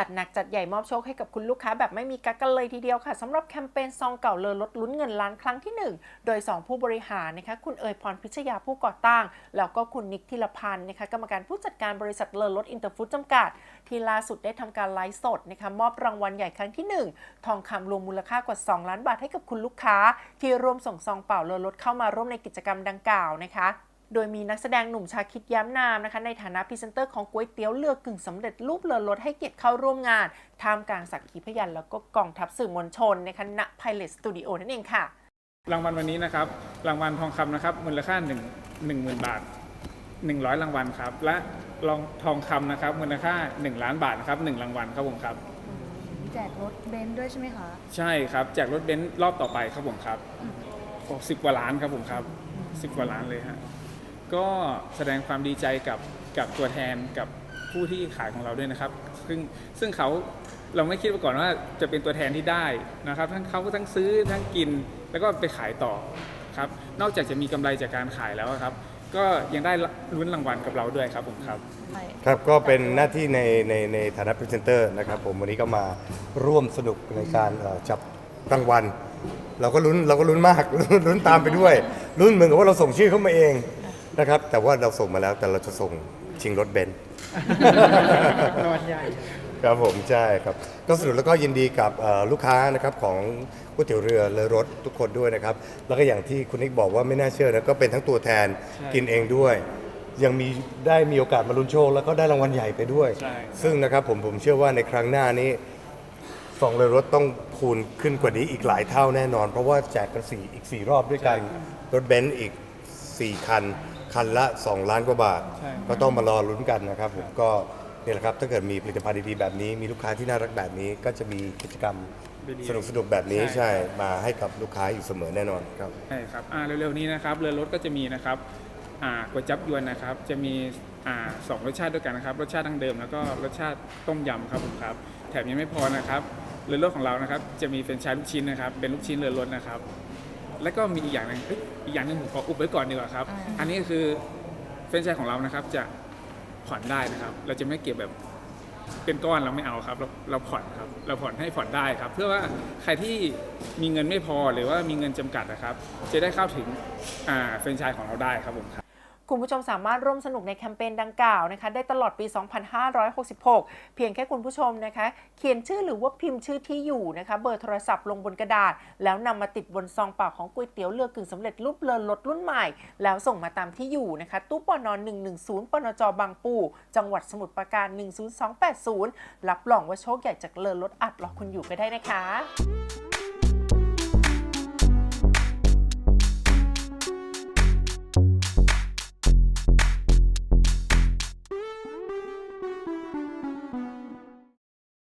ัดหนักจัดใหญ่มอบโชคให้กับคุณลูกค้าแบบไม่มีกักกันเลยทีเดียวค่ะสำหรับแคมเปญซองเก่าเลอลดลุ้นเงินล้านครั้งที่ 1 โดย 2 ผู้บริหารนะคะคุณเอ๋ยพรพิชยาผู้ก่อตั้ง แล้วก็คุณนิกธิรพันธ์นะคะกรรมการผู้จัดการบริษัทเลอลดอินเตอร์ฟู้ดจำกัด ที่ล่าสุดได้ทำการไลฟ์สดนะคะมอบรางวัลใหญ่ครั้งที่ 1 ทองคำรวมมูลค่ากว่า 2 ล้านบาทให้กับคุณลูกค้า ที่ร่วมส่งซองเปล่าเลอลดเข้ามาร่วมในกิจกรรมดังกล่าวนะคะ โดยมีนักแสดงหนุ่มชาคิดย้ำนามนะคะในฐานะพรีเซนเตอร์ของก๋วยเตี๋ยวเรือกึ่งสำเร็จรูปเลอรถให้เกียรติเข้าร่วมงานท่ามกลางสักขีพยานแล้วก็กองทัพสื่อมวลชนนะคะณไพเลสตูดิโอนั่นเองค่ะ รางวัลวันนี้นะครับ รางวัลทองคำนะครับ มูลค่า1 1 0,000 บาท 100 รางวัลครับ และรองทองคำนะครับ มูลค่า 1 ล้านบาทนะครับ1รางวัลครับผมครับ แจกรถเบนซ์ด้วยใช่ไหมคะใช่ครับแจกรถเบนซ์รอบต่อไปครับผมครับโอ้สิบกว่าล้านครับผมครับสิบกว่าล้านเลยฮะ ก็แสดงความดีใจกับกับตัวแทนกับผู้ที่ขายของเราด้วยนะครับ ซึ่งซึ่งเขาเราไม่คิดมาก่อนว่าจะเป็นตัวแทนที่ได้นะครับ ทั้งเขาทั้งซื้อทั้งกินแล้วก็ไปขายต่อครับ นอกจากจะมีกำไรจากการขายแล้วครับ ก็ยังได้ลุ้นรางวัลกับเราด้วยครับผมครับใช่ครับก็เป็นหน้าที่ในในในฐานะพรีเซนเตอร์นะครับ ผมวันนี้ก็มาร่วมสนุกในการจับรางวัลเราก็ลุ้นเราก็ลุ้นมากลุ้นตามไปด้วยลุ้นเหมือนกับว่าเราส่งชื่อเข้ามาเอง นะครับ แต่ว่าเราส่งมาแล้วแต่เราจะส่งชิงรถเบนซ์ รางวัลใหญ่ ครับผมใช่ครับ ก็สนุกแล้วก็ยินดีกับเอ่อลูกค้านะครับของก๋วยเตี๋ยวเรือเลอรถทุกคนด้วยนะครับ แล้วก็อย่างที่คุณนิกบอกว่าไม่น่าเชื่อนะก็เป็นทั้งตัวแทนใช่กินเองด้วย ยังมีได้มีโอกาสมาลุ้นโชคแล้วก็ได้รางวัลใหญ่ไปด้วย ใช่ ซึ่งนะครับผมผมเชื่อว่าในครั้งหน้านี้สองเลอรถต้องคูณขึ้นกว่านี้อีกหลายเท่าแน่นอน เพราะว่าแจกกันสี่อีกสี่รอบด้วยกันรถเบนซ์อีก 4 คัน คันละ 2 ล้านกว่าบาท ใช่ ก็ต้องมารอลุ้นกันนะครับผมก็นี่แหละครับถ้าเกิดมีผลิตภัณฑ์ดีๆแบบนี้ มีลูกค้าที่น่ารักแบบนี้ ก็จะมีกิจกรรมดีๆสนุกสนุกๆแบบนี้ใช่ ใช่มาให้กับลูกค้าอยู่เสมอแน่นอนครับ ใช่ครับอ่าเร็วๆนี้นะครับเรือรถก็จะมีนะครับอ่าก๋วยจับยวนนะครับ จะมีอ่าสองรสชาติด้วยกันนะครับ รสชาติดั้งเดิมแล้วก็รสชาติต้มยำครับผมครับ แถมยังไม่พอนะครับ เรือรถของเรานะครับ จะมีเป็นชายลูกชิ้นนะครับ เป็นลูกชิ้นเรือรถนะครับ แล้วก็มีอีกอย่างหนึงเอ้ยอีกอย่างหนึงผมขออุบไว้ก่อนดีกว่าครับอันนี้ก็คือเฟรนไชส์ของเรานะครับจะผ่อนได้นะครับ เราจะไม่เก็บแบบเป็นก้อนเราไม่เอาครับ เราเราผ่อนครับ เราผ่อนให้ผ่อนได้ครับ เพื่อว่าใครที่มีเงินไม่พอหรือว่ามีเงินจำกัดนะครับ จะได้เข้าถึงอ่าเฟรนไชส์ของเราได้ครับผมครับ คุณผู้ชมสามารถร่วมสนุกในแคมเปญดังกล่าวนะคะ ได้ตลอดปี 2566 เพียงแค่คุณผู้ชมนะคะ เขียนชื่อหรือว่าพิมพ์ชื่อที่อยู่นะคะ เบอร์โทรศัพท์ลงบนกระดาษ แล้วนำมาติดบนซองเปล่าของก๋วยเตี๋ยวเรือกึ่งสำเร็จรูปเลอรถรุ่นใหม่ แล้วส่งมาตามที่อยู่นะคะ ตู้ปอนอน110 ปนจบางปู จังหวัดสมุทรปราการ 10280 รับรองว่าโชคใหญ่จากเลอรถอัดรอคุณอยู่ก็ได้นะคะ